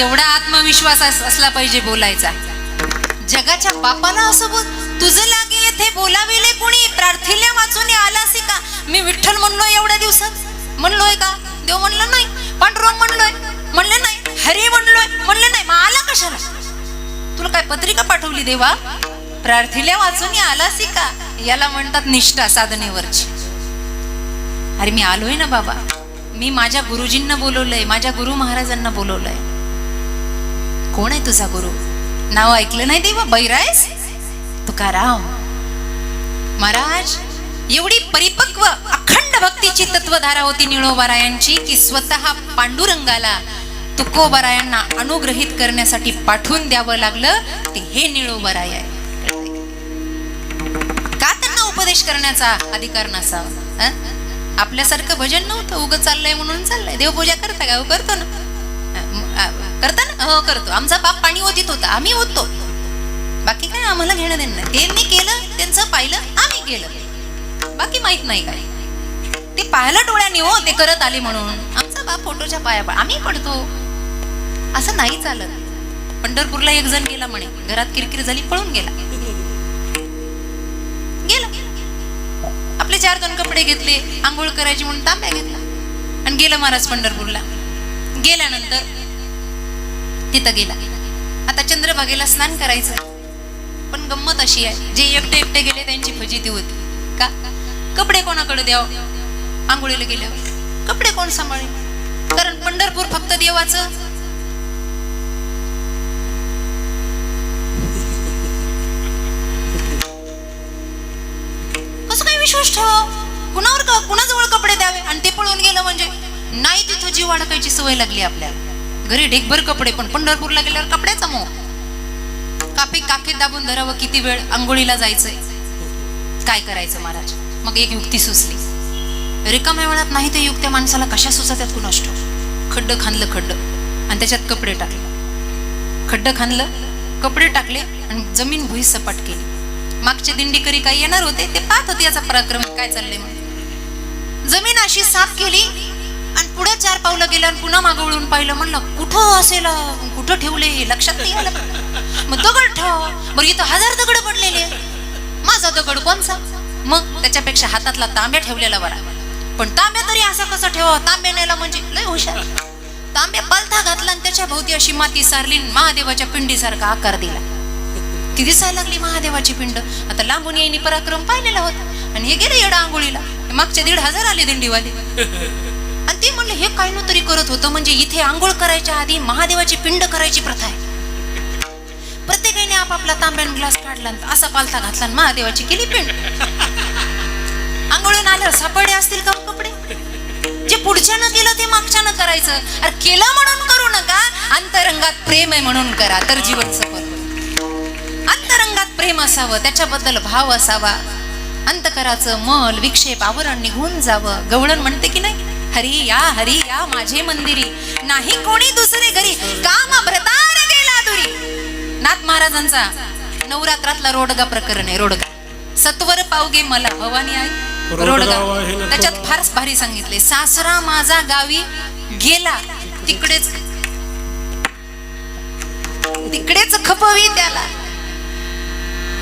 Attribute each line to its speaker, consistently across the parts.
Speaker 1: एवढा आत्मविश्वास असला पाहिजे बोलायचा. जगाच्या बापाला असं बोल तुझं लागे येथे बोलाविले कोणी? प्रार्थिले वाचून आलासी का? मी विठ्ठल म्हणलोय एवढ्या दिवसात. म्हणलोय का? देव म्हणलं नाही. पांडुरंग म्हणलोय. म्हणले नाही. हरी म्हणलोय. म्हणले नाही. मग आला कशाला? तुला काय पत्रिका पाठवली देवा? प्रार्थिल्या वाचून आलासी का? याला म्हणतात निष्ठा साधनेवरची. अरे मी आलोय ना बाबा. मी माझ्या गुरुजींना बोलवलंय. माझ्या गुरु महाराजांना बोलवलंय. कोण आहे तुझा गुरु? नाव ऐकलं नाही देवा बैरायस तुकाराम. महाराज एवढी परिपक्व अखंड भक्तीची तत्वधारा होती निळोबारायांची की स्वतः पांडुरंगाला तुकोबारायांना अनुग्रहित करण्यासाठी पाठवून द्यावं लागलं ते हे निळोबाराय आहे. का त्यांना उपदेश करण्याचा अधिकार नसावा? आपल्यासारखं भजन नव्हतं उगं चाललंय म्हणून चाललंय. देवपूजा करता का? करतो ना. करता ना? हो करतो. आमचा बाप पाणी ओतीत होता. आम्ही ओततो बाकी काय आम्हाला घेणं देणं नाही. त्यांनी केलं त्यांचं पाहिलं आम्ही केलं. बाकी माहीत नाही काय. ते पाहिलं डोळ्याने हो ते करत आले म्हणून. आमचा बाप फोटोच्या पाया पा आम्ही पडतो. असं नाही चालत. पंढरपूरला एक जण गेला म्हणे. घरात किरकिर झाली पळून गेला. गेला. आपले चार दोन कपडे घेतले आंघोळ करायची म्हणून तांब्या घेतला आणि गेला महाराज पंढरपूरला. गेल्यानंतर तिथं गेला. आता चंद्रभागेला स्नान करायचं. पण गंमत अशी आहे जे एकटे एकटे गेले त्यांची फजिती होती. का? कपडे कोणाकडे द्याव? आंघोळीला गेल्यावर. कपडे कोण सांभाळे कारण पंढरपूर फक्त देवाचं. कसं काय विश्वास ठेवा कुणावर का कुणाजवळ कपडे द्यावे? आणि ते पळून गेलं म्हणजे नाही तिथं जीव अडकायची सवय लागली आपल्याला. घरी ढेकभर कपडे पण पंढरपूरला गेल्यावर कपड्याचा मोह कापी काखेत दाबून धरावं किती वेळ आंघोळीला जायचंय? काय करायचं महाराज? मग एक युक्ती सुचली. रिकाम्या वेळात नाही ते युक्त्या माणसाला कशा सुचतात कुणास ठाऊक? खड्ड खांदलं खड्ड आणि त्याच्यात कपडे टाकले. खड्ड खांदलं कपडे टाकले आणि जमीन भुई सपाट केली. मागचे दिंडीकरी काही येणार होते ते पाहत होते याचा पराक्रम. काय चाललंय म्हणून? जमीन अशी साफ केली पुढे चार पावलं गेलं आणि पुन्हा मागं वळून पाहिलं. म्हणलं कुठं असेल? कुठं ठेवले? हे लक्षात नाही आलं. मग दगड ठेव. बरं इथं हजार दगड पडलेले. माझा दगड कोणचा? मग त्याच्यापेक्षा हातातला तांब्या ठेवलेला बरा. पण तांब्या तरी असा कसा ठेवा तांब्या नेला म्हणजे लय हुशार. तांब्या पालथा घातला आणि त्याच्या भोवती अशी माती सारली आणि महादेवाच्या पिंडीसारखा आकार दिला. ती दिसायला लागली महादेवाची पिंड? आता लांबून येईनी पराक्रम पाहिलेला होता. आणि हे गेले येडा आंघोळीला. मागचे दीड हजार आले दिंडीवाले. आणि ते म्हणले हे काय तरी करत होतं? म्हणजे इथे आंघोळ करायच्या आधी महादेवाची पिंड करायची प्रथा आहे. प्रत्येकाने आपापला तांब्यान ग्लास काढला असा पालथा घातला आणि महादेवाची केली पिंड. आंघोळून आल्यावर सापडे असतील का हो कपडे? जे पुढच्यानं केलं ते मागच्यानं करायचं. अरे केलं म्हणून करू नका. अंतरंगात प्रेम आहे म्हणून करा तर जीवन सफल अंतरंगात प्रेम असावं त्याच्याबद्दल भाव असावा. अंतकराचं मल विक्षेप आवरण निघून जावं. गवळण म्हणते की नाही? हरी या हरी या माझे मंदिरी. नाही कोणी दुसरे घरी. काम भ्रतार गेला दुरी. नाथ महाराजांचा नवरात्रातला रोडगा प्रकरण आहे रोडगा. सत्वर पावगे मला भवानी आई. रोडगा. त्याच्यात फारच भारी सांगितले. सासरा माझा गावी गेला. तिकडेच तिकडेच खपवी त्याला.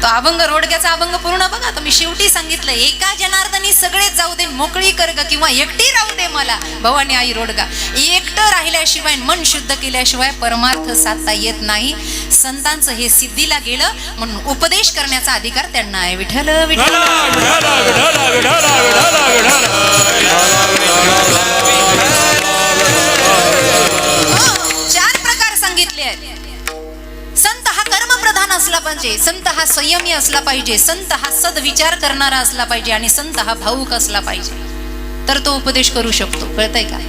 Speaker 1: तो अभंग रोडग्याचा अभंग पूर्ण बघा. तुम्ही मी शेवटी सांगितलं एका जनार्दनी सगळेच जाऊ दे मोकळी कर ग किंवा एकटी राहू दे मला. भवानी आई रोडगा एकटं राहिल्याशिवाय मन शुद्ध केल्याशिवाय परमार्थ साधता येत नाही. संतांचं हे सिद्धीला गेलं म्हणून उपदेश करण्याचा अधिकार त्यांना आहे. विठ्ठल विठ्ठल. हो, चार प्रकार सांगितले आहेत. कर्मप्रधान असला पाहिजे संत हा संयमी असला पाहिजे संत हा सदविचार करणारा असला पाहिजे आणि संत हा भाऊक असला पाहिजे. तर तो उपदेश करू शकतो कळतंय काय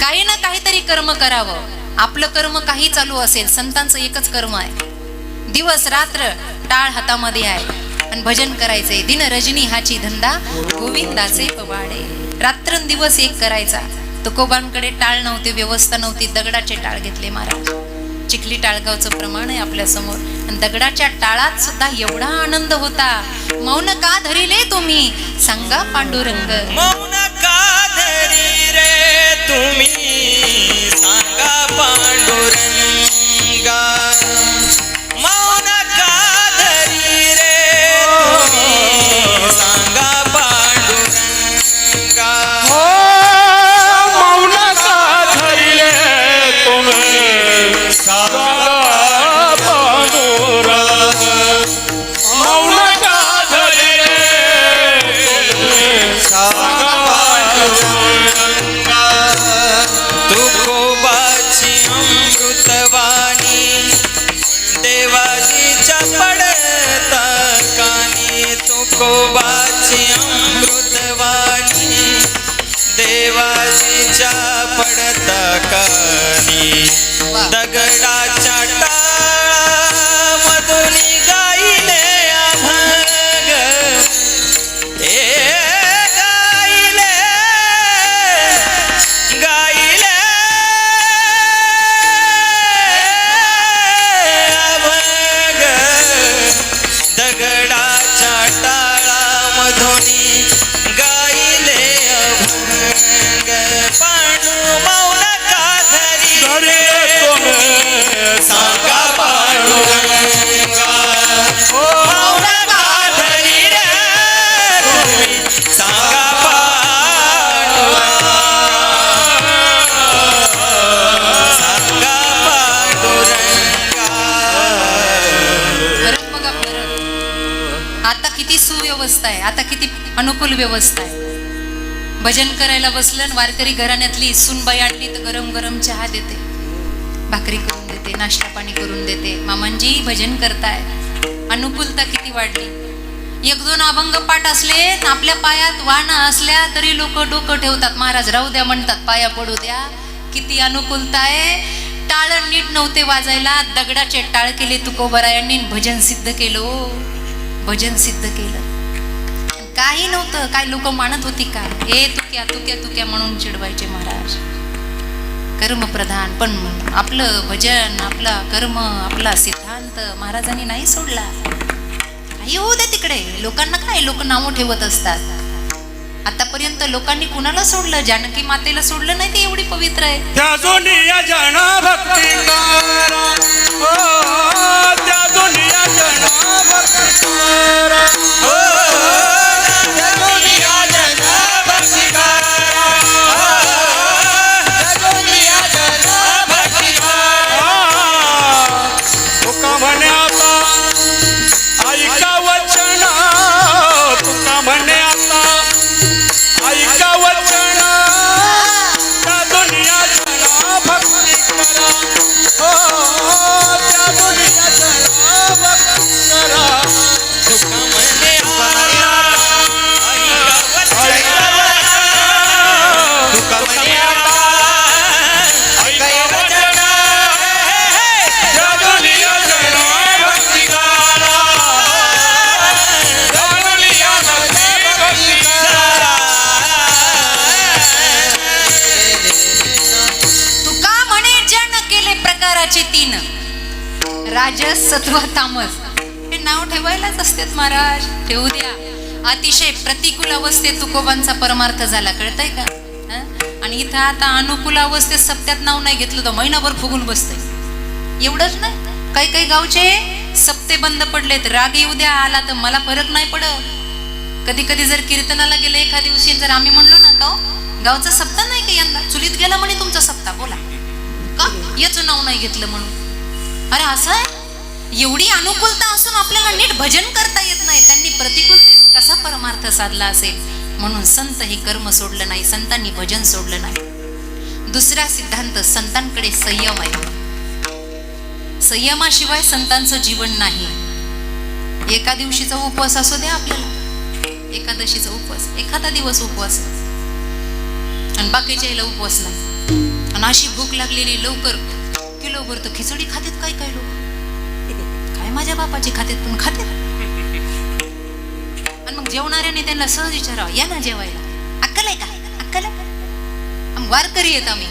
Speaker 1: काही ना काहीतरी कर्म करावं. आपलं कर्म काही चालू असेल संतांचं एकच कर्म आहे. दिवस रात्र टाळ हातामध्ये आहे. आणि भजन करायचंय. दिन रजनी हाची धंदा गोविंदाचे पवाडे. रात्रंदिवस एक करायचा. तुकोबांकडे टाळ नव्हते व्यवस्था नव्हती दगडाचे टाळ घेतले महाराज. चिखली टाळगावचं प्रमाण आहे आपल्यासमोर. दगडाच्या टाळात सुद्धा एवढा आनंद होता. मौन का धरिले तुम्ही? सांगा पांडुरंग.
Speaker 2: मौन का धरी रे तुम्ही? सांगा पांडुरंग. मौन का धरी रे तुम्ही? सांगा
Speaker 1: देवाशीच्या पडता कानी दगडाच्या व्यवस्था आहे. आता किती अनुकूल व्यवस्था आहे. भजन करायला बसलं वारकरी घराण्यातली सुनबाई आणली तर गरम गरम चहा देते. भाकरी करून देते नाश्ता पाणी करून देते. मामांजी भजन करताय. अनुकूलता किती वाढली. एक दोन अभंग पाठ असले आपल्या पायात वाहनं असल्या तरी लोक डोकं ठेवतात. महाराज राहू द्या म्हणतात पाया पडू द्या. किती अनुकूलता आहे. टाळ नीट नव्हते वाजायला. दगडाचे टाळ केले तुकोबरायांनी भजन सिद्ध केलं हो. भजन सिद्ध केलं. काही नव्हतं. काय लोक मानत होती का? हे तुक्या तुक्या तुक्या म्हणून चिडवायचे महाराज. कर्मप्रधान पण आपलं भजन आपला कर्म आपला सिद्धांत महाराजांनी नाही सोडला. काही होऊ दे तिकडे. लोकांना काय? लोक नावं ठेवत असतात. आतापर्यंत लोकांनी कुणाला सोडलं? जानकी मातेला सोडलं नाही ती एवढी पवित्र आहे?
Speaker 3: त्या
Speaker 1: राजस सत्व तामस हे नाव ठेवायलाच असतेत महाराज. ठेवू द्या. अतिशय प्रतिकूल अवस्थेत तुकोबांचा परमार्थ झाला कळतंय का? आणि इथं आता अनुकूल अवस्थेत सप्त्यात नाव नाही घेतलं तर महिनाभर फुगून बसतंय. एवढंच नाही. काही काही गावचे सप्ते बंद पडलेत. राग येऊ द्या आला तर मला फरक नाही पडत. कधी कधी जर कीर्तनाला गेले एखाद्या दिवशी जर आम्ही म्हणलो ना का हो, गावचा सप्ता नाही का यंदा? चुलीत गेला म्हणे तुमचा सप्ता बोला. का? याचं नाव नाही घेतलं म्हणून. अरे असं आहे? एवढी अनुकूलता असून आपल्याला नीट भजन करता येत नाही. त्यांनी प्रतिकूलतेत कसा परमार्थ साधला असेल? म्हणून संत हे कर्म सोडलं नाही. संतांनी भजन सोडलं नाही. दुसरा सिद्धांत संतांकडे संयम आहे. संयमाशिवाय संतांचं जीवन नाही. एका दिवशीचा उपवास असू द्या आपल्याला. एकादशीचा उपवास एखादा दिवस उपवास. आणि बाकीच्या याला उपवास नाही. आणि अशी भूक लागलेली लवकर किलोभर तर खिचडी खातात काय काय लोक? माझ्या बापाची खातेत पण खाते आणि मग जेवणाऱ्याने त्यांना सहज विचारावं या ना जेवायला. अक्कल आहे का? अक्कल आहे? वारकरी येत आम्ही.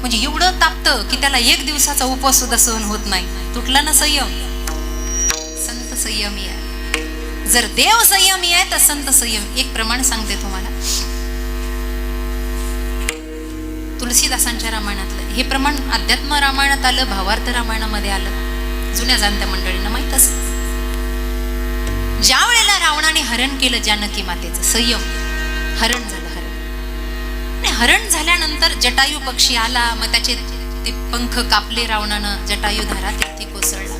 Speaker 1: म्हणजे एवढं तापतं की त्याला एक दिवसाचा उपवास सुद्धा सहन होत नाही. तुटला ना संयम. संत संयमी आहे. जर देव संयमी आहे तर संत संयम. एक प्रमाण सांगते तुम्हाला. तुलसीदासांच्या रामायणातलं हे प्रमाण अध्यात्म रामायणात आलं भावार्थ रामायणामध्ये आलं. जुन्या जाणत्या मंडळींना माहीत असेल. ज्या वेळेला रावणाने हरण केलं जानकी मातेचं संयम हरण झालं हरण. आणि हरण झाल्यानंतर जटायू पक्षी आला मग त्याचे ते पंख कापले रावणानं जटायू धारा तिथे कोसळला.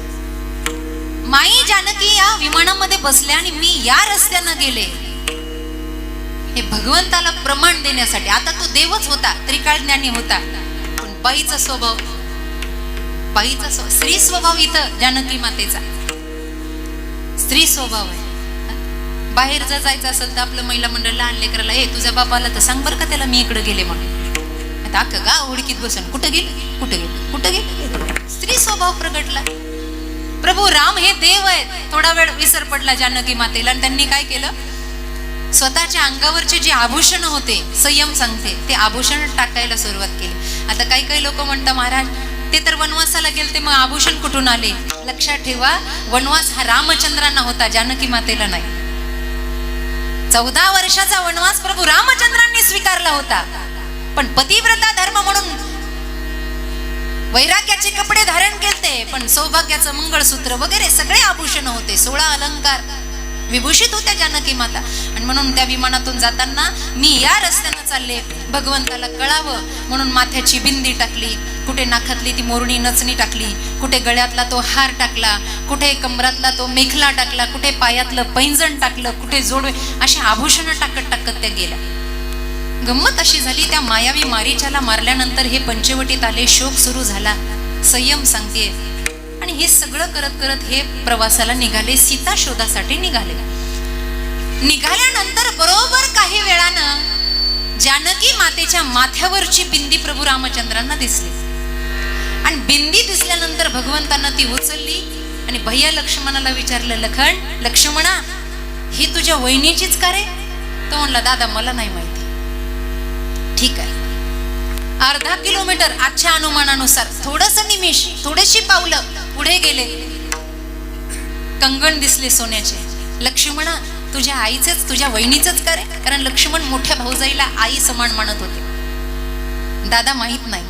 Speaker 1: माई जानकी या विमानामध्ये बसल्या आणि मी या रस्त्यानं गेले. हे भगवंताला प्रमाण देण्यासाठी. आता तो देवच होता त्रिकाळ ज्ञानी होता. पण बाईचा स्वभाव बाईचा स्व- स्त्री स्वभाव इथं जानकी मातेचा. स्त्री स्वभाव आहे. बाहेर जर जायचं असेल तर आपलं महिला मंडळ लहान लेकराला हे तुझ्या बाबाला तर सांग बरं का त्याला मी इकडे गेले म्हणून. आता अख्खं गाव ओळखीत बसून कुठं गेलं? कुठं गेलं? कुठं गेले? स्वभाव प्रगटला. प्रभू राम हे देव आहेत. थोडा वेळ विसर पडला जानकी मातेला आणि त्यांनी काय केलं? स्वतःच्या अंगावरचे जे आभूषण होते संयम सांगते ते आभूषण टाकायला सुरुवात केली. आता काही काही लोक म्हणतात महाराज ते तर वनवासाला गेले ते मग आभूषण कुठून आले? लक्षात ठेवा वनवास हा रामचंद्रांना होता जानकी मातेला नाही. चौदा वर्षाचा वनवास प्रभू रामचंद्रांनी स्वीकारला होता. पण पतिव्रता धर्म म्हणून वैराग्याचे कपडे धारण केलते पण सौभाग्याचं मंगळसूत्र वगैरे सगळे आभूषण होते सोळा अलंकार. विभूषित होत्या जानकी माता. आणि म्हणून त्या विमानातून जाताना मी या रस्त्यानं चालले. भगवंताला कळावं. म्हणून माथ्याची बिंदी टाकली. कुठे नाखातली ती मोरणी नचणी टाकली. कुठे गळ्यातला तो हार टाकला. कुठे कमरातला तो मेखला टाकला. कुठे पायातलं पैंजण टाकलं. कुठे जोडवे अशी आभूषणं टाकत टाकत त्या गेल्या. गंमत अशी झाली त्या मायावी मारीच्याला मारल्यानंतर हे पंचवटीत आले शोक सुरू झाला. संयम सांगते आणि हे सगळं करत करत हे प्रवासाला निघाले सीता शोधासाठी निघाले. निघाल्यानंतर बरोबर काही वेळानं जानकी मातेच्या माथ्यावरची बिंदी प्रभू रामचंद्रांना दिसली. आणि बिंदी दिसल्यानंतर भगवंतांना ती उचलली आणि भैया लक्ष्मणाला विचारलं लखन लक्ष्मणा ही तुझ्या वहिनीचीच का रे? तो म्हणला दादा मला नाही माहिती. ठीक आहे. अर्धा किलोमीटर आजच्या अनुमानानुसार थोडस निमिष थोडीशी पावलं पुढे गेले. कंगण दिसले सोन्याचे. लक्ष्मणा तुझ्या आईचेच तुझ्या वहिनीचंच करे कारण लक्ष्मण मोठ्या भाऊजाईला आई समान मानत होते. दादा माहीत नाही.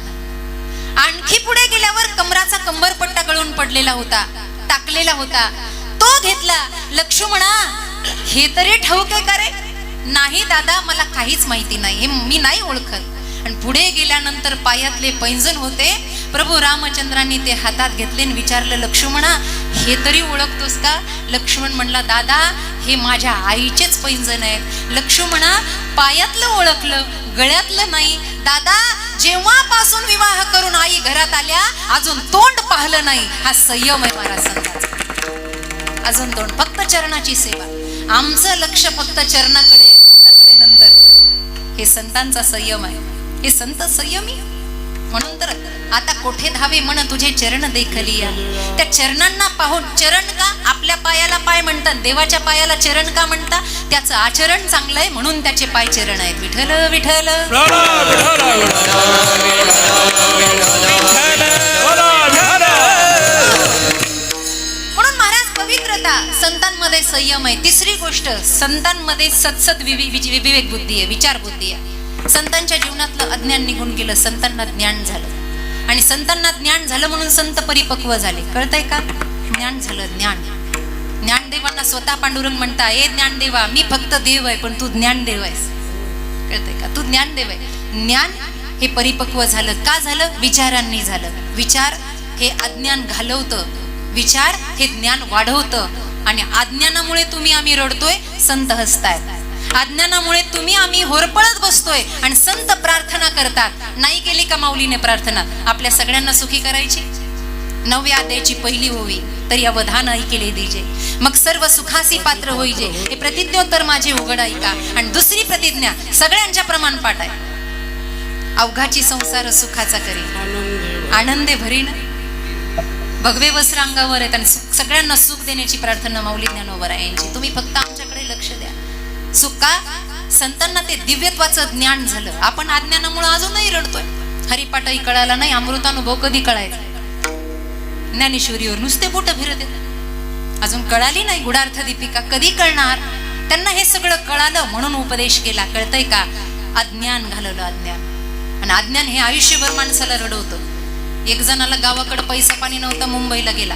Speaker 1: आणखी पुढे गेल्यावर कमराचा कंबरपट्टा गळून पडलेला होता टाकलेला होता. तो घेतला लक्ष्मणा हे तरी ठाऊक आहे का रे? नाही दादा मला काहीच माहिती नाही. हे मी नाही ओळखत. आणि पुढे गेल्यानंतर पायातले पैंजण होते. प्रभू रामचंद्रांनी ते हातात घेतले आणि विचारलं लक्ष्मणा हे तरी ओळखतोस का? लक्ष्मण म्हणला दादा हे माझ्या आईचेच पैंजण आहेत. लक्ष्मणा पायातलं ओळखलं गळ्यातलं नाही. दादा जेव्हापासून विवाह करून आई घरात आल्या अजून तोंड पाहिलं नाही. हा संयम आहे महाराज संतांचा अजून तोंड फक्त चरणाची सेवा. आमचं लक्ष फक्त चरणाकडे तोंडाकडे नंतर. हे संतांचा संयम आहे. हे संत संयमी. म्हणून तर आता कोठे धावे म्हण तुझे चरण देखली या त्या चरणांना पाहून चरण का आपल्या पायाला पाय म्हणतात देवाच्या पायाला चरण का म्हणता? त्याचं आचरण चांगलं आहे म्हणून त्याचे पाय चरण आहेत.
Speaker 3: विठल विठल
Speaker 1: म्हणून महाराज पवित्रता संतांमध्ये संयम आहे. तिसरी गोष्ट संतांमध्ये सत्सद विवेक बुद्धी आहे विचार बुद्धी आहे. संतांच्या जीवनातलं अज्ञान निघून गेलं संतांना ज्ञान झालं. आणि संतांना ज्ञान झालं म्हणून संत परिपक्व झाले. कळतंय का? ज्ञान झालं ज्ञान. ज्ञानदेवांना स्वतः पांडुरंग म्हणता ए ज्ञानदेवा मी फक्त देव आहे पण तू ज्ञानदेव आहेस. कळतंय का? तू ज्ञानदेव आहे. ज्ञान हे परिपक्व झालं. का झालं? विचारांनी झालं. विचार हे अज्ञान घालवतं. विचार हे ज्ञान वाढवतं. आणि अज्ञानामुळे तुम्ही आम्ही रडतोय संत हसतायत. अज्ञानामुळे तुम्ही आम्ही होरपळत बसतोय आणि संत प्रार्थना करतात. नाही केली का माऊलीने प्रार्थना? आपल्या सगळ्यांना सुखी करायची? नव्या द्यायची पहिली होवी तर या वधान ऐकेले दीजे. मग सर्व सुखासी पात्र होईजे. हे प्रतिज्ञोत्तर माझे उघड ऐका. आणि दुसरी प्रतिज्ञा सगळ्यांच्या प्रमाण पाठ आहे अवघाची संसार सुखाचा करी आनंदे भरीन. भगवे वस्त्र अंगावर आहेत आणि सगळ्यांना सुख देण्याची प्रार्थना माऊली ज्ञानोबर आहे. यांची. तुम्ही फक्त आमच्याकडे लक्ष द्या. सो का संतांना ते दिव्यत्वाचं ज्ञान झालं. आपण अज्ञानामुळे अजूनही रडतोय. हरिपाठही कळाला नाही अमृतानुभव कधी कळायचा? ज्ञानेश्वरीवर नुसते बोट फिरत अजून कळाली नाही गुडार्थ दीपिका कधी कळणार? त्यांना हे सगळं कळालं म्हणून उपदेश केला. कळतंय का? अज्ञान घालवलं अज्ञान. आणि अज्ञान हे आयुष्यभर माणसाला रडवतं. एक जणाला गावाकडे पैसा पाणी नव्हता मुंबईला गेला.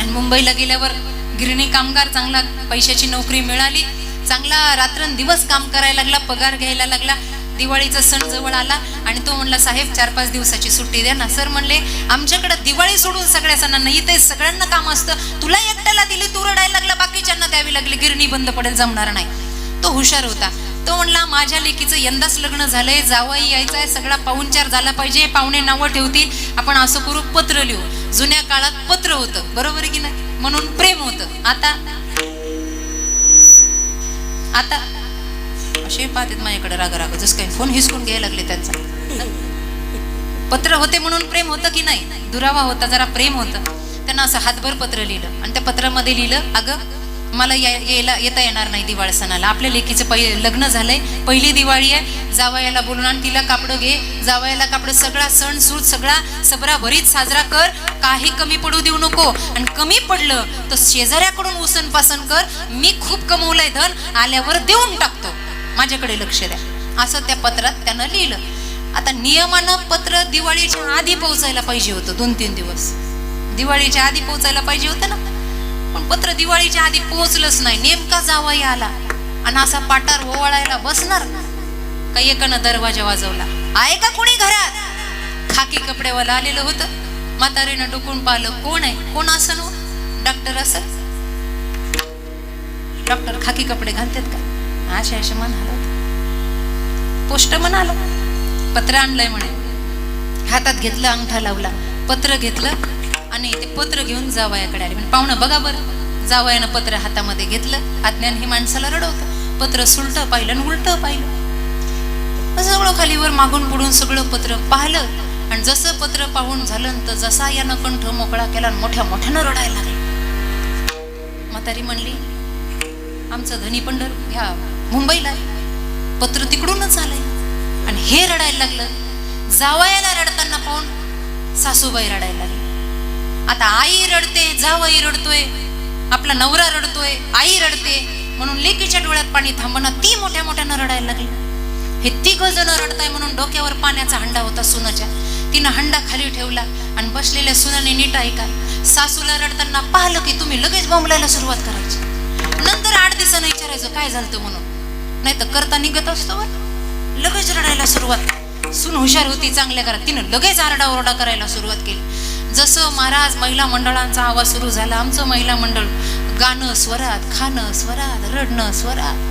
Speaker 1: आणि मुंबईला गेल्यावर गिरणी कामगार चांगला पैशाची नोकरी मिळाली. चांगला रात्रंदिवस काम करायला लागला पगार घ्यायला लागला दिवाळीचा सण जवळ आला आणि तो म्हणला साहेब चार पाच दिवसाची सुट्टी द्या ना. सर म्हणले आमच्याकडे दिवाळी सोडून सगळ्या सणांना इथे सगळ्यांना काम असतं. तुला एकट्याला दिली तू रडायला लागला बाकीच्यांना द्यावी लागली गिरणी बंद पडेल जमणार नाही. तो हुशार होता. तो म्हणला माझ्या लेकीचं यंदाच लग्न झालंय जावई यायचा आहे सगळा पाहुणचार झाला पाहिजे पाहुणे नावं ठेवतील आपण असं करू पत्र लिहू. जुन्या काळात पत्र होतं बरोबर की नाही? म्हणून प्रेम होतं. आता आता असे पाहतात माझ्याकडे राग राग जसं काही फोन हिसकून घ्यायला लागले त्यांचा. पत्र होते म्हणून प्रेम होतं की नाही? दुरावा होता जरा प्रेम होतं. त्यांना असं हातभर पत्र लिहिलं. आणि त्या पत्रामध्ये लिहिलं अगं मला या यायला येता येणार नाही दिवाळ सणाला. आपल्या लेकीचं पहि लग्न झालंय. पहिली दिवाळी आहे. जावयाला बोलून आण तिला कापडं घे. जावयाला कापडं सगळा सण सूट सगळा सबराभरीत साजरा कर. काही कमी पडू देऊ नको. आणि कमी पडलं तर शेजाऱ्याकडून उसन पासन कर. मी खूप कमवलंय धन. आल्यावर देऊन टाकतो. माझ्याकडे लक्ष द्या. असं त्या पत्रात त्यानं लिहिलं. आता नियमानं पत्र दिवाळीच्या आधी पोहोचायला पाहिजे होतं. दोन तीन दिवस. दिवाळीच्या आधी पोहोचायला पाहिजे होतं ना? पण पत्र दिवाळीच्या आधी पोहोचलंच नाही. नेमका जावाई आला. आणि असा पाटार ओवाळायला बसणार काही एकानं दरवाजा वाजवला. आहे का कोणी घरात? खाकी कपड्यावाला आलेलं होतं. म्हातारीनं डोकून पाहिलं कोण आहे? कोण असं नो डॉक्टर असं? डॉक्टर खाकी कपडे घालतात का? असे असे म्हणाल. पोस्ट म्हणाल. पत्र आणलंय म्हणे. हातात घेतलं अंगठा लावला. पत्र घेतलं आणि ते पत्र घेऊन जावयाकडे आले. म्हणजे पाहुणं बघा बरं. जावयानं पत्र हातामध्ये घेतलं. अज्ञान हे माणसाला रडवतं. पत्र सुलट पाहिलं आणि उलट पाहिलं. सगळं खालीवर मागून पुढून सगळं पत्र पाहिलं. आणि जसं पत्र पाहून झालं तर जसा यानं कंठ मोकळा केला आणि मोठ्या मोठ्यानं रडायला लागलं. म्हातारी म्हणली आमचं धनी पंढर ह्या मुंबईला आहे. पत्र तिकडूनच आलंय. आणि हे रडायला लागलं. जावयाला रडताना पाहून सासूबाई रडायला लागली. आता आई रडते जावई रडतोय आपला नवरा रडतोय आई रडते म्हणून लेकीच्या डोळ्यात पाणी थांबणं ती मोठ्या मोठ्यानं रडायला लागली. हे तिघ जण रडताय म्हणून डोक्यावर पाण्याचा हंडा होता सुनाच्या. तिनं हंडा खाली ठेवला आणि बसलेल्या सुनाने नीट ऐका सासूला रडताना पाहिलं की तुम्ही लगेच बोंबलायला सुरुवात करायची. नंतर आठ दिवसानं विचारायचं काय झालं म्हणून? नाही तर करता निघत असतो बरं. लगेच रडायला सुरुवात. सून हुशार होती चांगल्या करा तिनं लगेच आरडाओरडा करायला सुरुवात केली. जसं महाराज महिला मंडळांचा आवाज सुरू झाला आमचं महिला मंडळ गाणं स्वरात खाणं स्वरात रडणं स्वरात.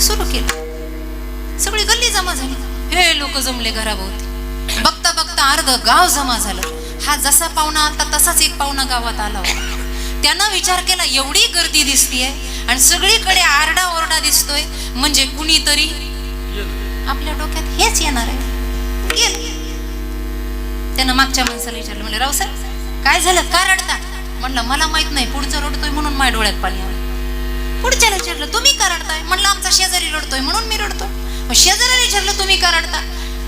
Speaker 1: सुरू केलं. सगळी गल्ली जमा झाली. हे लोक जमले घराभोवती. बघता बघता अर्ध गाव जमा झालं. हा जसा पाहुणा आता तसाच एक पाहुणा गावात आला होता. त्यानं विचार केला एवढी गर्दी दिसतीये आणि सगळीकडे आरडा ओरडा दिसतोय म्हणजे कुणीतरी आपल्या डोक्यात हेच येणार आहे. त्यानं मागच्या माणसाला विचारलं म्हणलं सर काय झालं? का रडता? म्हणलं मला माहीत नाही पुढचं रडतोय म्हणून माझ्या डोळ्यात पाणी आलं. पुढच्याला विचारलं तुम्ही का रडताय? म्हणलं आमचा शेजारी रडतोय म्हणून मी रडतो. मग शेजाऱ्याला विचारलं तुम्ही का रडता?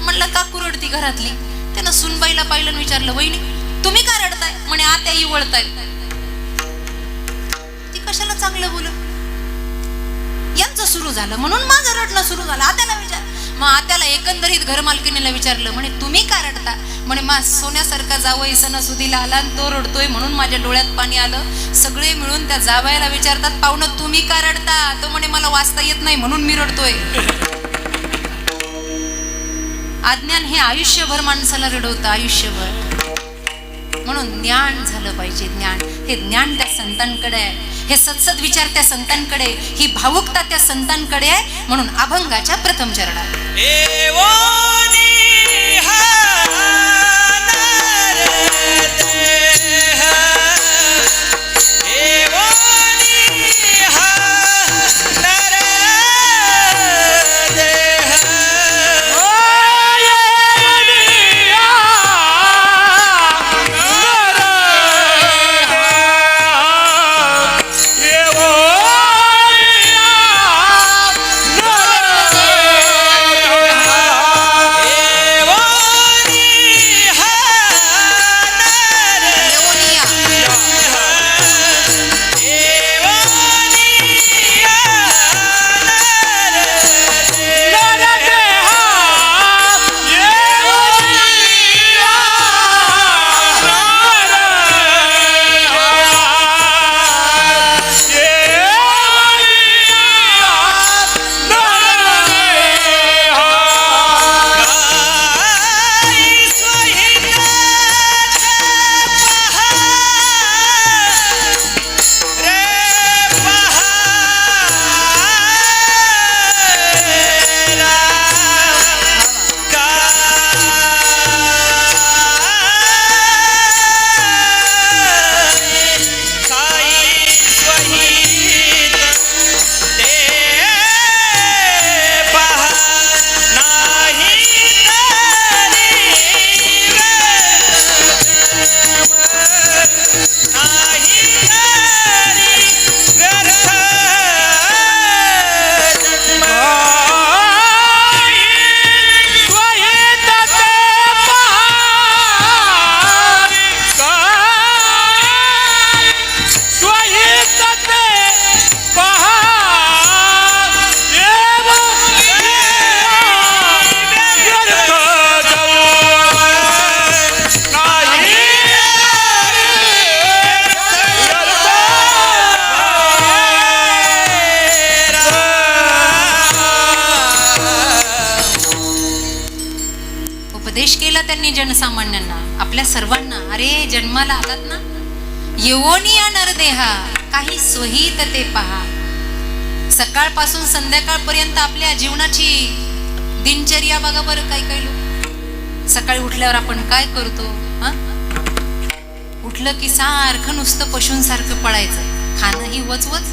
Speaker 1: म्हणलं काकू रडती घरातली. त्यानं सुनबाईला पाहिलं विचारलं वहिनी तुम्ही का रडताय? म्हणे आत्याही वळताय ती कशाला चांगलं बोल? यांचं सुरू झालं म्हणून माझं रडणं सुरू झालं. आत्याला विचार मग आत्याला एकंदरीत घरमालकिनीला विचारलं म्हणे तुम्ही का रडता? म्हणे मा सोन्यासारखा जावई सणासुदीला आला आणि तो रडतोय म्हणून माझ्या डोळ्यात पाणी आलं. सगळे मिळून त्या जावयाला विचारतात पाहुणं तुम्ही का रडता? तो म्हणे मला वाचता येत नाही म्हणून मी रडतोय. अज्ञान हे आयुष्यभर माणसाला रडवतं आयुष्यभर. म्हणून ज्ञान झालं पाहिजे ज्ञान. हे ज्ञान त्या संतांकडे आहे. हे सत्सद विचार त्या संतांकडे ही भावुकता त्या संतांकडे आहे. म्हणून अभंगाच्या प्रथम चरणात. सर्वांना अरे जन्माला आलात ना? येवोनिया नरदेहा काही सोहित ते पहा. सकाळपासून संध्याकाळपर्यंत आपल्या जीवनाची दिनचर्या बघा बरं काही काही लोक. सकाळी उठल्यावर आपण काय करतो उठलं की सारखं नुसतं पशूंसारखं पळायचं. खाणंही वचवच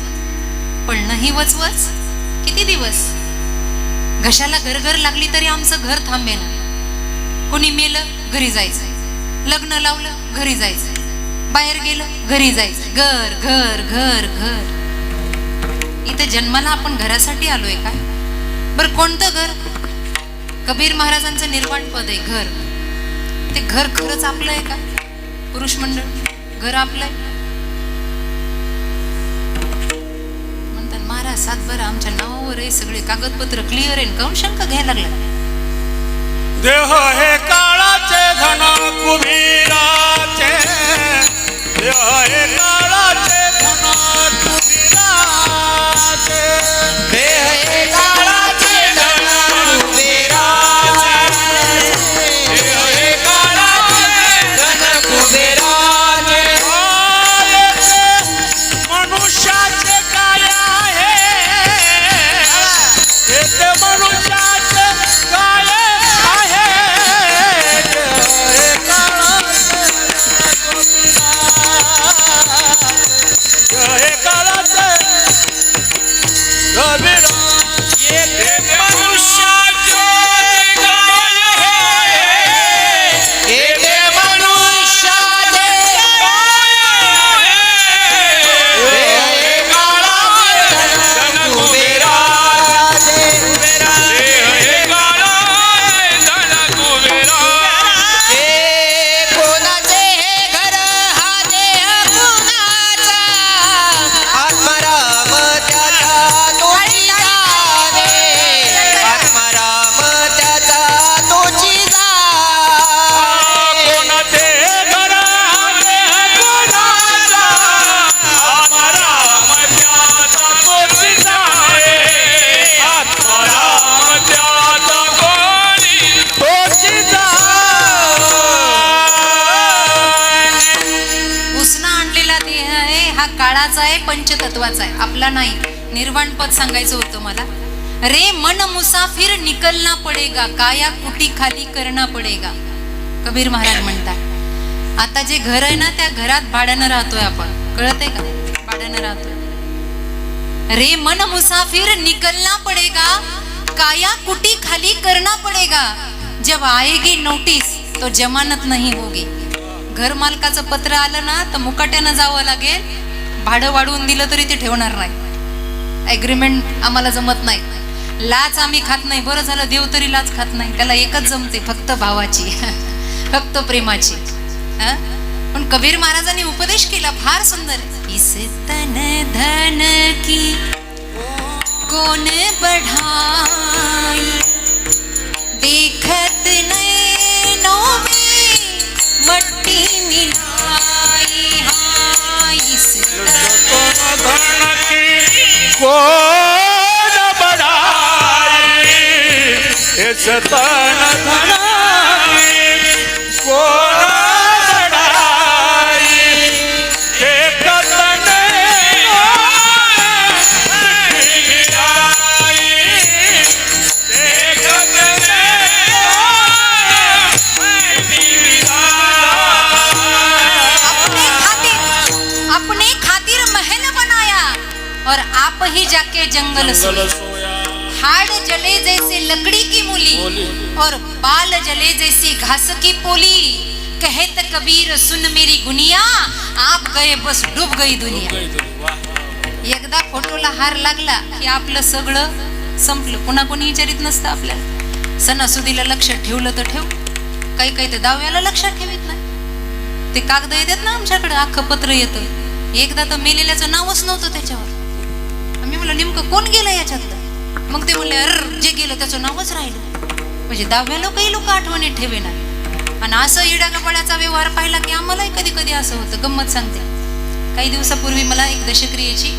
Speaker 1: पळणंही वचवच किती दिवस? घशाला घरघर लागली तरी आमचं घर थांबेना. कोणी मेलं घरी जायचं. लग्न लावलं घरी जायचं. बाहेर गेलं घरी जायचं. घर घर घर घर. इथं जन्माला आपण घरासाठी आलोय का? बरं कोणतं घर? कबीर महाराजांचं निर्वाण पद आहे घर. ते घर खरंच आपलं आहे का? पुरुष मंडळ घर आपलं आहे? म्हणतात महाराज सातबारा आमच्या नावावर आहे सगळे कागदपत्र क्लिअर आहे. काऊन शंका घ्यायला लागला.
Speaker 3: देह हे काळ धन कुबीराचे देह हे काळाचे धन
Speaker 1: पंचतत्वाचा आहे. आपला नाही निर्वाण पद सांगायचं होतं मला. रे मन मुसाफिर निकलना पडेगा काया कुटी खाली करना पडेगा. कबीर महाराज म्हणतात. आता जे घर आहे ना त्या घरात भाड्यानं राहतोय आपण. कळत आहे का? भाड्यानं राहतोय. रे मन मुसाफिर निकलना पडेगा काया कुटी खाली करना पडेगा. जब आएगी नोटीस तो जमानत नाही होगी. घर मालकाचं पत्र आलं ना तर मुकाट्यानं जावं लागेल. भाडं वाढवून दिलं तरी ते ठेवणार नाही. ॲग्रीमेंट आम्हाला जमत नाही. लाच आम्ही खात नाही. बरं झालं देव तरी लाच खात नाही. त्याला एकच जमते फक्त भावाची. फक्त प्रेमाची. पण कबीर महाराजांनी उपदेश केला फार सुंदर. इस तन धन की कोण बढ़ाई? देखत नैनों में मट्टी मिला तन
Speaker 3: धन की कोण बढाई इस तन धन की कोण
Speaker 1: सोया हाड़ जले जैसे लकड़ी की मूली और बाल जले जैसे घास की पोली। कहत कबीर सुन मेरी गुनिया आप गए बस डूब गई दुनिया। एकदा फोटोला हार लागला की आपलं सगळं संपलं. पुन्हा कोणी विचारित नसतं आपल्याला. सणासुदीला लक्षात ठेवलं तर ठेव. काही काही तर दहाव्याला लक्षात ठेवीत नाही. ते कागद येतात ना आमच्याकडे अख्खं पत्र येतं. एकदा तर मेलेल्याचं नावच नव्हतं त्याच्यावर. म्हणलं नेमकं कोण गेलं याच्यात? मग ते म्हणले अर जे गेलं त्याचं नावच राहिलं. म्हणजे दहाव्या लोकही लोक आठवणीत ठेवेना आणि असं इडागपाड्याचा व्यवहार पाहिला की आम्हालाही कधी कधी असं होतं गंमत सांगते. काही दिवसापूर्वी मला एक दशक्रियेची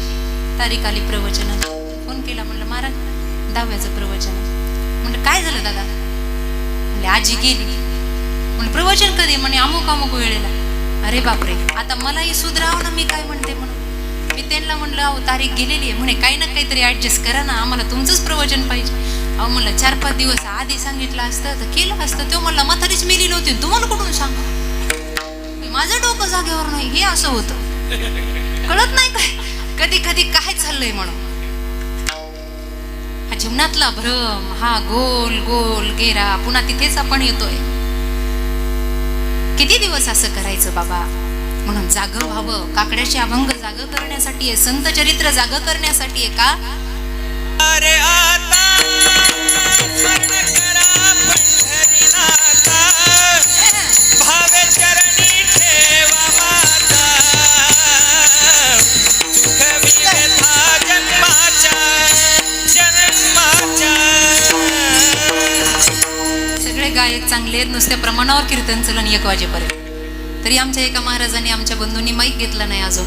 Speaker 1: तारीख आली प्रवचनाची. फोन केला म्हणलं महाराज दहाव्याचं प्रवचन म्हणलं काय झालं दादा? म्हणजे आजी गेली. म्हणलं प्रवचन कधी? म्हणे अमुक अमुक वेळेला. अरे बापरे आता मलाही सुधराव ना मी काय म्हणते म्हणून. मी त्यांना म्हणलं अहो तारीख गेलेली आहे. म्हणे काही ना काहीतरी ऍडजस्ट करा ना आम्हाला तुमचंच प्रवचन पाहिजे. अहो म्हणलं चार पाच दिवस आधी सांगितलं असतं तर केलं असतं. तो म्हणला म्हातारीच मेली नव्हती तुम्हाला कुठून सांगा? माझं डोकं जागेवर नाही हे असं होतं. कळत नाही काय? कधी कधी काय चाललंय म्हणून? हा जीवनातला भ्रम हा गोल गोल गेरा पुन्हा तिथेच आपण येतोय. किती दिवस असं करायचं बाबा? म्हणून जाग व्हावं. काकड्याचे अभंग जाग करण्यासाठी आहे संत चरित्र जाग करण्यासाठी आहे का
Speaker 2: अरे आता
Speaker 1: चांगले आहेत नुसत्या प्रमाणावर कीर्तन चलन एक वाजेपर्यंत. तरी आमच्या एका महाराजांनी आमच्या बंधूंनी माईक घेतला नाही अजून.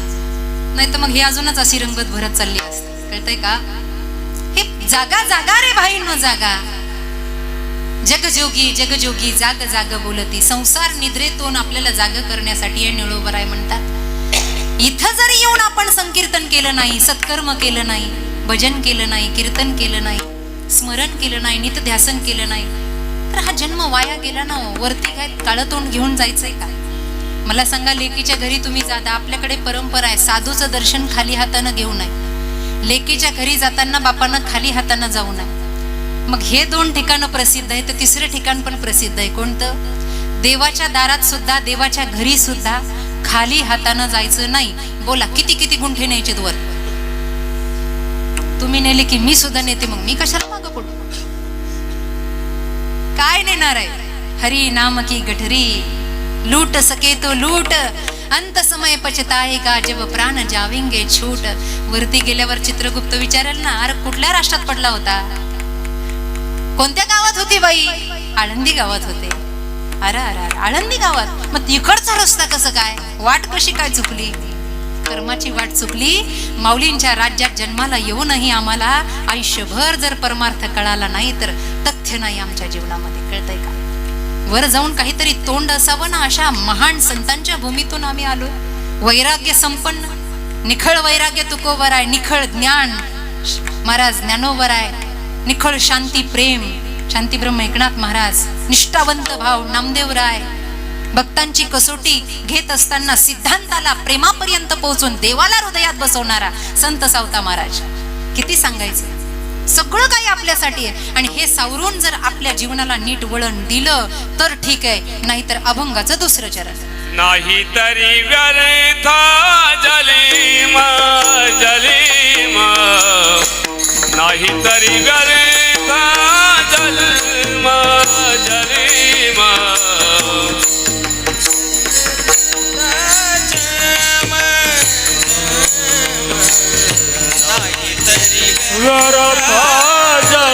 Speaker 1: नाही तर मग हे अजूनच अशी रंगत भरत चालली असते. कळतंय का? हे जागा जागा रे भाई न जागा. जगजोगी जगजोगी जाग जाग बोलती. संसार निद्रेतून आपल्याला जाग करण्यासाठी हे निळोबर आहे म्हणतात. इथं जरी येऊन आपण संकीर्तन केलं नाही सत्कर्म केलं नाही भजन केलं नाही कीर्तन केलं नाही स्मरण केलं नाही नितध्यासन केलं नाही तर हा जन्म वाया गेला ना हो? वरती काय काळं तोंड घेऊन जायचंय का मला सांगा लेकीच्या घरी तुम्ही जाता आपल्याकडे परंपरा आहे साधूचं दर्शन खाली हातानं घेऊ नये. लेकीच्या घरी जाताना बापानं खाली हातानं जाऊ नये. मग हे दोन ठिकाणं प्रसिद्ध आहे तर तिसरं ठिकाण पण प्रसिद्ध आहे. कोणतं? देवाच्या दारात सुद्धा देवाच्या घरी सुद्धा खाली हातानं जायचं नाही. बोला किती किती गुंठे न्यायचे वर? तुम्ही नेले की मी सुद्धा नेते मग मी कशाला माग पडू? काय नेणार आहे? हरी नाम की गठरी लूट सके तो लूट. अंत समय का? जब प्राण जाविंगे छूट. वरती गेल्यावर चित्रगुप्त विचारेल ना अरे कुठल्या राष्ट्रात पडला होता? कोणत्या गावात होती बाई? आळंदी गावात होते. अरे अरे अरे आळंदी गावात? मग तिकडचा रस्ता कसं काय? वाट कशी काय चुकली? कर्माची वाट चुकली? माऊलींच्या राज्यात जन्माला येऊनही आम्हाला आयुष्यभर जर परमार्थ कळाला नाही तर तथ्य नाही आमच्या जीवनामध्ये. कळतंय का? वर जाऊन काहीतरी तोंड असावं ना अशा महान संतांच्या भूमीतून आम्ही आलो वैराग्य संपन्न. निखळ वैराग्य तुकोवर आहे निखळ ज्ञान. महाराज ज्ञानोवर आहे निखळ शांती प्रेम. शांती ब्रह्म एकनाथ महाराज. निष्ठावंत भाव नामदेव राय. भक्तांची कसोटी घेत असताना सिद्धांताला प्रेमापर्यंत पोहोचून देवाला हृदयात बसवणारा संत सावता महाराज. किती सांगायचं? सगळं काही आपल्यासाठी आहे. आणि हे सावरून जर आपल्या जीवनाला नीट वळण दिलं तर ठीक आहे. नाहीतर अभंगाचं दुसरं चरण.
Speaker 3: नाही तरी व्यर्थ जलीम जलीम. नाही तरी व्यर्थ जलीम जलीम. গরম যা